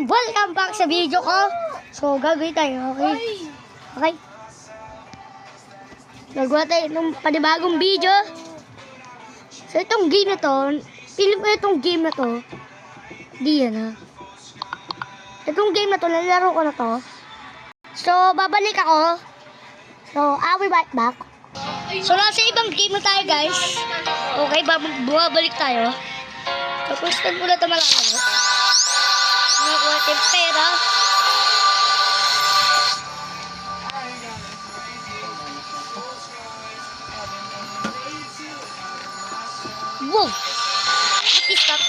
and welcome back sa video ko. So, gagawin tayo, okay? Okay? Gagawa tayo ng panibagong video. So, itong game na to, feeling ko itong game na to, di yan ha. Itong game na to, nalaro ko na to. So, babalik ako. So, I will right back. So, nasa ibang game na tayo, guys. Okay, bab- bumabalik tayo. Tapos, muna ito malakalo. Tayong pera. Wow! What is that?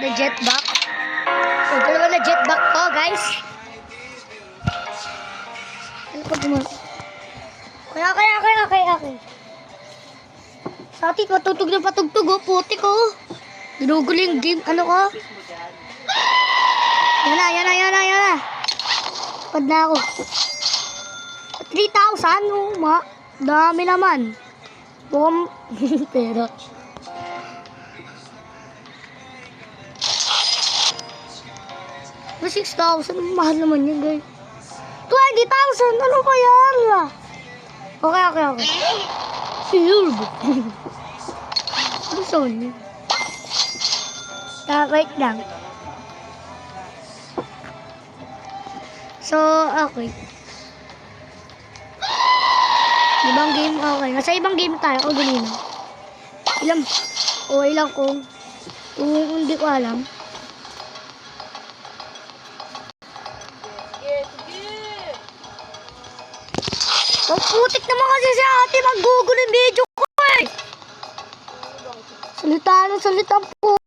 The jetpack. So, dalawa na jetpack to, guys. Ano pa gumawa? Kaya, kaya, kaya, kaya, kaya. Sa atin, patutog na patugtog, oh. Puti ko. Ginugulo yung game, ano ko. Yan na, yan na, yan na, yan na. Pad na ako. 3,000, oh, ma. Dami naman. Mukhang pera. May 6,000. Mahal naman yun, guys. 20,000! Ano ba yan? Okay, okay, okay. Silb. ano sa Ah, wait lang. So, okay. Ibang game, okay. Nasa ibang game tayo. O, ganun. Ilang, o ilang kung, kung hindi ko alam. Ang putik naman kasi si ate mag-google yung video ko eh. Salita ng salita ang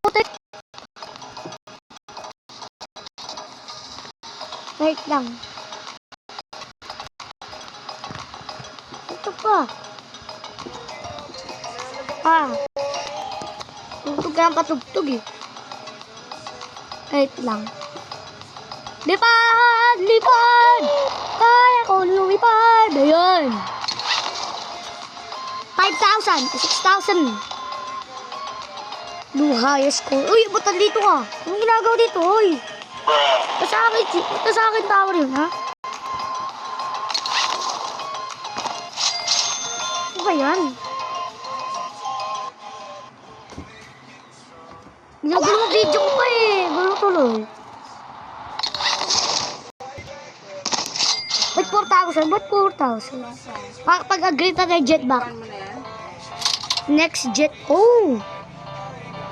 Wait lang. Ito pa. Ah. Tugtog ng patugtog eh. Wait lang. Lipad! Lipad! Kaya ko lumipad! Ayun! 5,000! 6,000! Luhayas ko. Uy, ba't dito ka? Anong ginagawa dito? Uy! Ito sa akin, ito sa akin tower yun, ha? Ano ba yan? Ginagawa mo video ko pa eh. Gulo tuloy. Ba't 4,000? Ba't 4,000? Pa pag-agree pa kay jetpack. Next jet. Oh!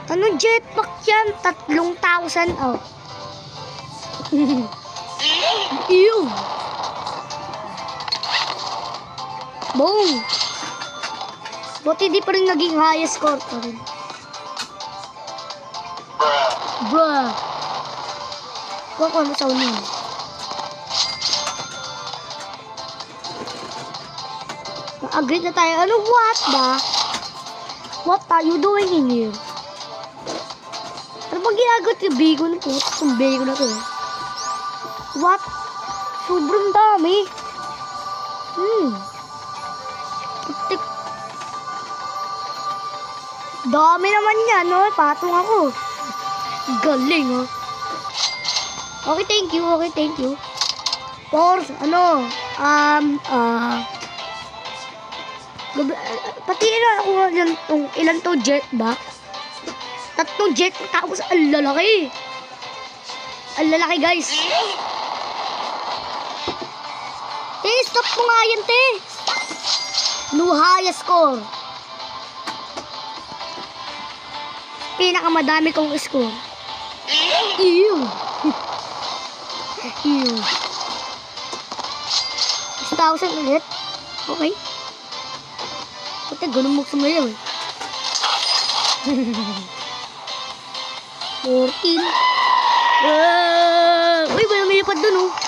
Ano jetpack yan? Tatlong thousand. Oh. Ew! Boom! Buti di pa rin naging highest score pa rin. Bruh! Kuha ko ano sa unin. Agree na tayo. Ano, what ba? What are you doing in here? Ano bang ginagawa yung bigo na to? Itong bigo na to. What? Sobrang dami. Hmm. Putik. Dami naman yan, no? Patong ako. Galing, oh. Okay, thank you. Okay, thank you. For, ano, um, ah, Gabi, pati ilan ako ilan tong, ilan to jet ba? Tatlong jet tapos ang lalaki. Ang lalaki guys. Te, stop mo nga yan, te. Luhaya score. Pinakamadami kong score. Ew. Ew. 6,000 ulit. Okay. Puti, ganun mo sumayaw eh. 14. Uh, uy, wala may lipad dun oh.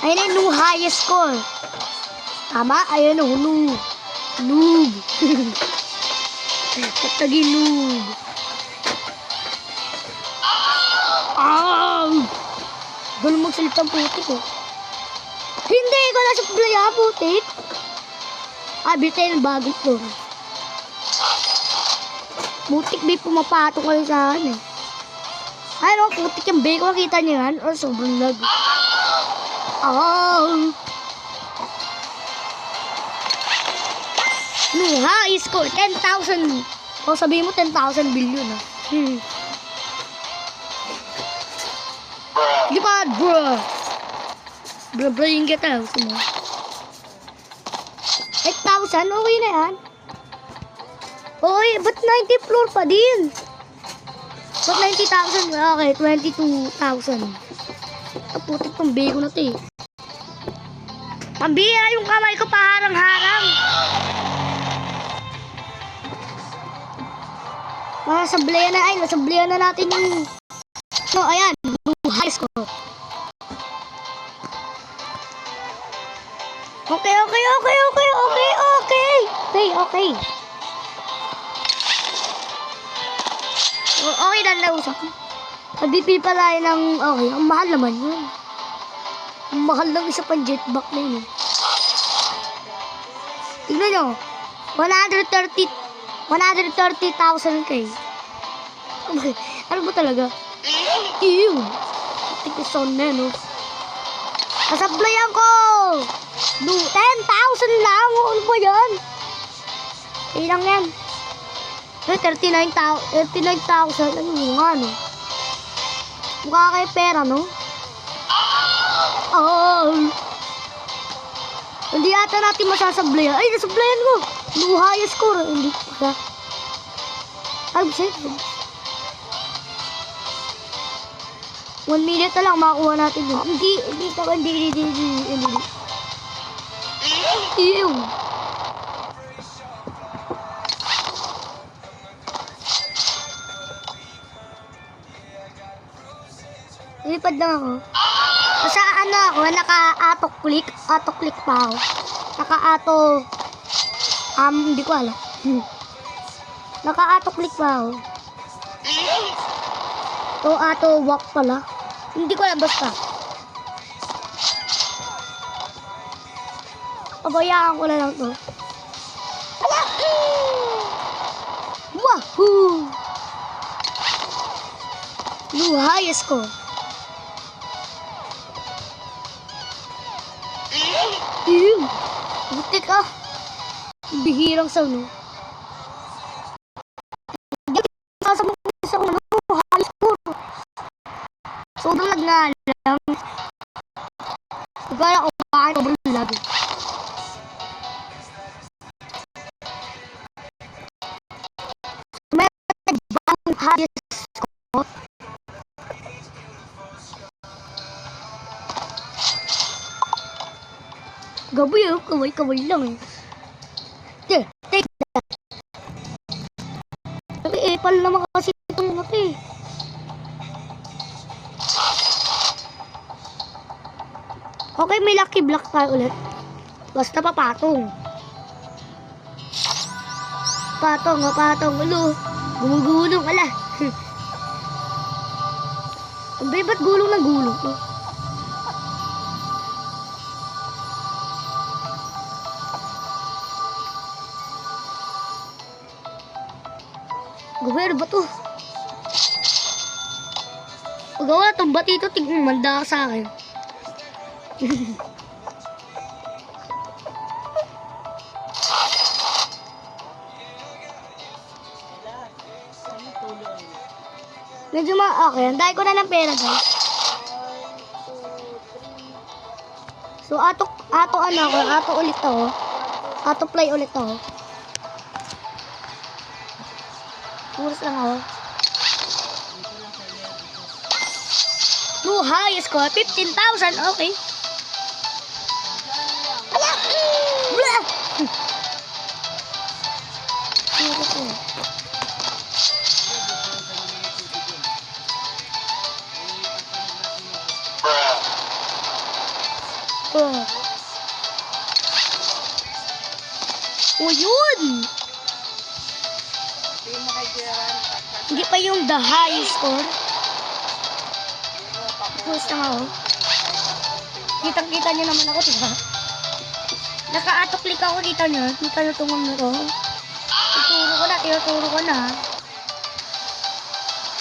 Ayun na yung highest score. Tama? Ayun oh, noob. Noob. Patagi noob. Ah! Ganun magsalita ang putik oh. Hindi ko na sa playa putik. Ah, bitin bagong floor. Butik may pumapatong kayo sa akin eh. Ano, putik yung bacon. Kita niyo yan? Oh, sobrang lag. No, high score. 10,000. O, sabihin mo 10,000 billion, ah. Hmm. Di ba, bro? Bro, bro, yung kita. Gusto mo? 8,000? Okay na yan. Okay, ba't 90 floor pa din? Ba't 90,000? Okay, 22,000. Ah, putik bego na to eh. Pambira yung kamay ko paharang-harang. Masablayan na, ay, nasablayan na natin yung... No, ayan, buhayos ko. Okay, okay, okay, okay, okay, okay. Okay, okay. Okay lang nausap. Pag-BP pala yun ng... Okay, ang mahal naman yun. Ang mahal ng isa pang jetpack na yun. Tignan nyo. 130... 130,000 k. Ano ba talaga? Ew! Tikison na, no? Kasaplayan ko! No, 10,000 lang! Ano ba yan? Ilang yan? Eh, 39,000. 39,000. Ano yung nga, no? Mukha kayo pera, no? Oh! Hindi ata natin masasablayan. Ay, nasablayan ko! No highest score. Hindi ko siya. Ay, shit. One minute na lang makakuha natin yun. Hindi, hindi, hindi, hindi, hindi, hindi, hindi. Ew. Lipad lang ako. Sa ano ako, naka-auto click, auto click pa ako. Naka-auto, um, hindi ko alam. Naka-auto click pa ako. O auto walk pala. Hindi ko alam basta. Pabayaan ko na lang to. Wahoo! Yung highest ko. Ew! Buti ka. Bihirang sound, no? Sasa mo sa ano, halos ko. Sobrang lag nga lang. Kaya Gabi oh, kamay-kamay lang eh. Te, take that. Sabi, epal naman kasi itong eh. Okay, may lucky block tayo ulit. Basta pa patong. Ha, patong. Ulo, gumugulong, ala. Ang ba't gulong ng gulong to? Gobyerno ba to? Pag wala tong bati ito, tingnan manda sa akin. Medyo ma okay. Dahil ko na ng pera, guys. So, ato, ato ano ako, ato ulit ako. Ato play ulit ako. Puros lang ako. No, highest ko, 15,000. Okay. Ano? Oh. Oh, yun! Hindi pa yung the high score. Push lang ako. Kitang-kita niyo naman ako, diba? Naka-auto-click ako, kita niyo. Kita niyo tungong na to. Ituro ko na, tinuturo ko na.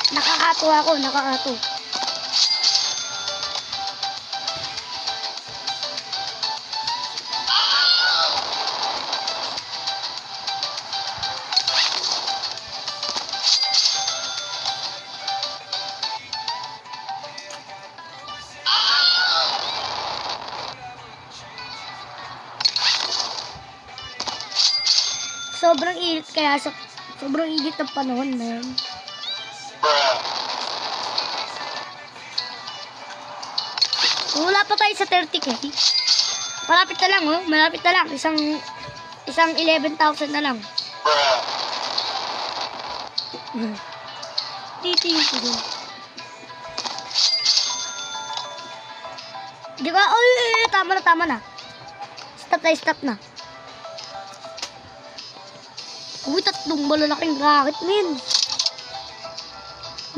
Nakakato ako, nakakato. Kaya sa sobrang init ng panahon na yun. Wala pa tayo sa 30k. Malapit na lang, oh. Malapit na lang. Isang, isang 11,000 na lang. Titi ko dun. Di ba? Oy, tama na, tama na. Stop na, stop na. Tatlong malalaking rocket, men.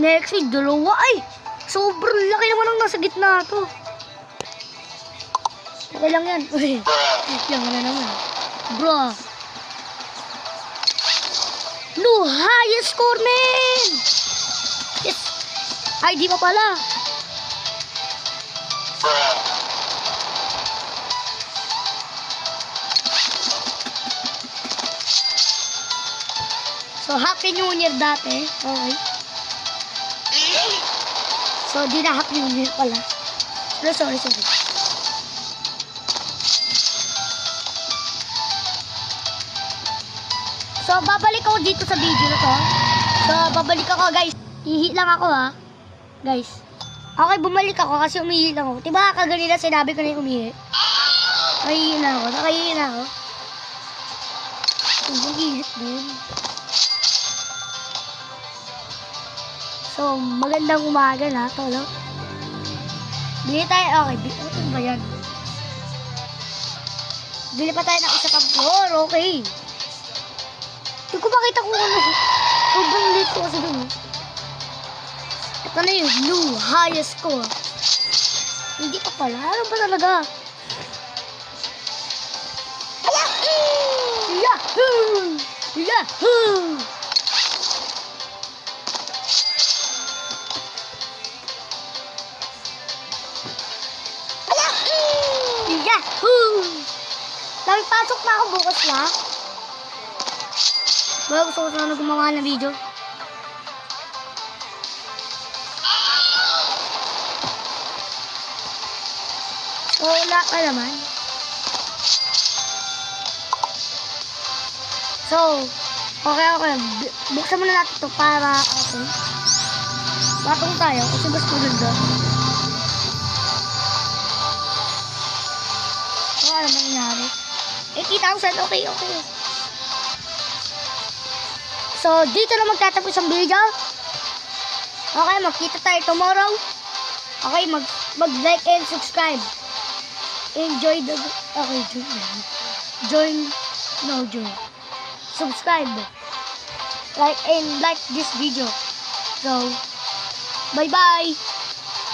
Next week, dalawa. Ay! Sobrang laki naman ang nasa gitna to. Okay lang yan. Uy, lang na naman. Bro. No, highest score, man! Yes. Ay, di pa pala. So, Happy New Year dati. Okay. So, di na Happy New Year pala. No, sorry, sorry. So, babalik ako dito sa video na to. So, babalik ako, guys. Ihi lang ako, ha. Guys. Okay, bumalik ako kasi umihi lang ako. Diba kaganina sinabi ko na yung umihi? Nakahihi na ako. Nakahihi na ako. Sobrang init din. So, magandang umaga na, tolo. Bili tayo, okay, bili, ano ba yan? Bili pa tayo ng isa pang floor, okay. Hindi ko makita kung ano. Sobrang late ko kasi dun. eh. Ito na yung new highest score. Hindi pa pala. Ano ba talaga? Yahoo! Yahoo! Yahoo! Dami pasok na ako bukas na. Wala gusto ko sana gumawa ng video. Wala ka naman. So, okay, okay. Bu- Buksan muna natin ito para, okay. Batong tayo kasi gusto ganda. Wala naman nangyari. 80,000, okay, okay. So, dito na magtatapos ang video. Okay, magkita tayo tomorrow. Okay, mag mag-like and subscribe. Enjoy the Okay, join. Join no join. Subscribe. Like and like this video. So, bye-bye.